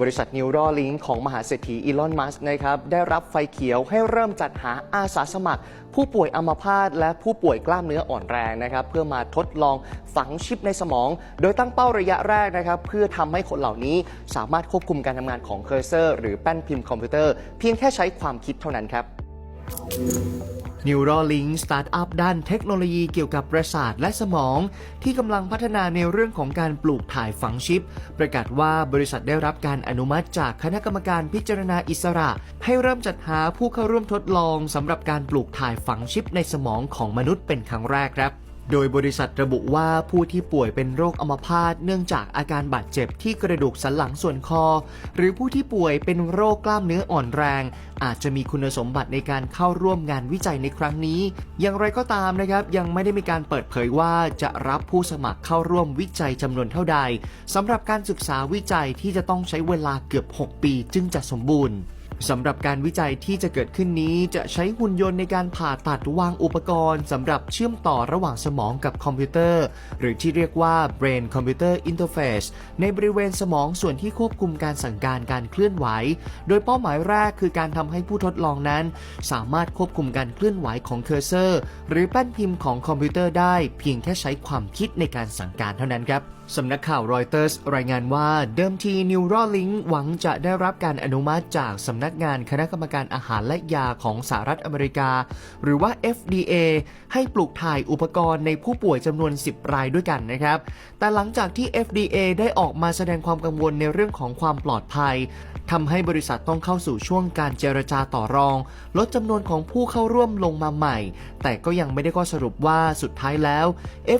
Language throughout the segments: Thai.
บริษัท Neuralink ของมหาเศรษฐีอีลอน มัสก์นะครับได้รับไฟเขียวให้เริ่มจัดหาอาสาสมัคร ผู้ป่วยอัมพาตและผู้ป่วยกล้ามเนื้ออ่อนแรงนะครับเพื่อมาทดลองฝังชิปในสมอง โดยตั้งเป้าระยะแรกนะครับเพื่อทำให้คนเหล่านี้สามารถควบคุมการทำงานของเคอร์เซอร์ หรือแป้นพิมพ์คอมพิวเตอร์ เพียงแค่ใช้ความคิดเท่านั้นครับ Neuralink สตาร์ทอัพด้านเทคโนโลยีเกี่ยวกับประสาทและสมอง ที่กำลังพัฒนาในเรื่องของการปลูกถ่ายฝังชิป ประกาศว่าบริษัทได้รับการอนุมัติจากคณะกรรมการพิจารณาอิสระ ให้เริ่มจัดหาผู้เข้าร่วมทดลองสำหรับการปลูกถ่ายฝังชิปในสมองของมนุษย์เป็นครั้งแรกครับ โดยบริษัทระบุว่าผู้ที่ป่วยเป็นโรคอัมพาตเนื่องจากอาการบาดเจ็บที่กระดูกสันหลังส่วนคอ หรือผู้ที่ป่วยเป็นโรคกล้ามเนื้ออ่อนแรง อาจจะมีคุณสมบัติในการเข้าร่วมงานวิจัยในครั้งนี้ อย่างไรก็ตามนะครับ ยังไม่ได้มีการเปิดเผยว่าจะรับผู้สมัครเข้าร่วมวิจัยจำนวนเท่าใดสำหรับการศึกษาวิจัยที่จะต้องใช้เวลาเกือบ 6 ปีจึงจะสมบูรณ์ สำหรับการวิจัยที่จะเกิดขึ้นนี้จะใช้หุ่นยนต์ในการผ่าตัดวางอุปกรณ์สำหรับเชื่อมต่อระหว่างสมองกับคอมพิวเตอร์ หรือที่เรียกว่า brain computer interface ในบริเวณสมองส่วนที่ควบคุมการสั่งการการเคลื่อนไหว โดยเป้าหมายแรกคือการทำให้ผู้ทดลองนั้น สามารถควบคุมการเคลื่อนไหวของเคอร์เซอร์ หรือแป้นพิมพ์ของคอมพิวเตอร์ได้ เพียงแค่ใช้ความคิดในการสั่งการเท่านั้นครับสำนักข่าวรอยเตอร์สรายงานว่าเดิมที Neuralink หวังจะได้รับการอนุมัติจากสำนักนักงานคณะกรรมการอาหารและยาของสหรัฐอเมริกา หรือว่า FDA ให้ปลูกถ่ายอุปกรณ์ในผู้ป่วยจำนวน 10 รายด้วยกันนะครับ แต่หลังจากที่ FDA ได้ออกมาแสดงความกังวลในเรื่องของความปลอดภัยทำให้บริษัทต้องเข้าสู่ช่วงการเจรจาต่อรอง ลดจำนวนของผู้เข้าร่วมลงมาใหม่ แต่ก็ยังไม่ได้ข้อสรุปว่าสุดท้ายแล้ว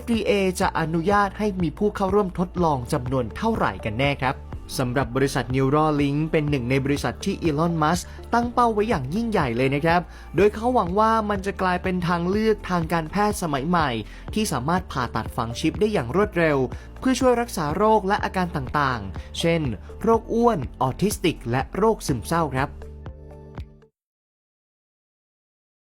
FDA จะอนุญาตให้มีผู้เข้าร่วมทดลองจำนวนเท่าไหร่กันแน่ครับ สำหรับบริษัท Neuralink เป็นหนึ่งในบริษัทที่อีลอน มัสตั้งเป้าไว้อย่างยิ่งใหญ่เลยนะครับ โดยเขาหวังว่ามันจะกลายเป็นทางเลือกทางการแพทย์สมัยใหม่ ที่สามารถผ่าตัดฝังชิปได้อย่างรวดเร็ว เพื่อช่วยรักษาโรคและอาการต่างๆ เช่น โรคอ้วน ออทิสติก และโรคซึมเศร้าครับ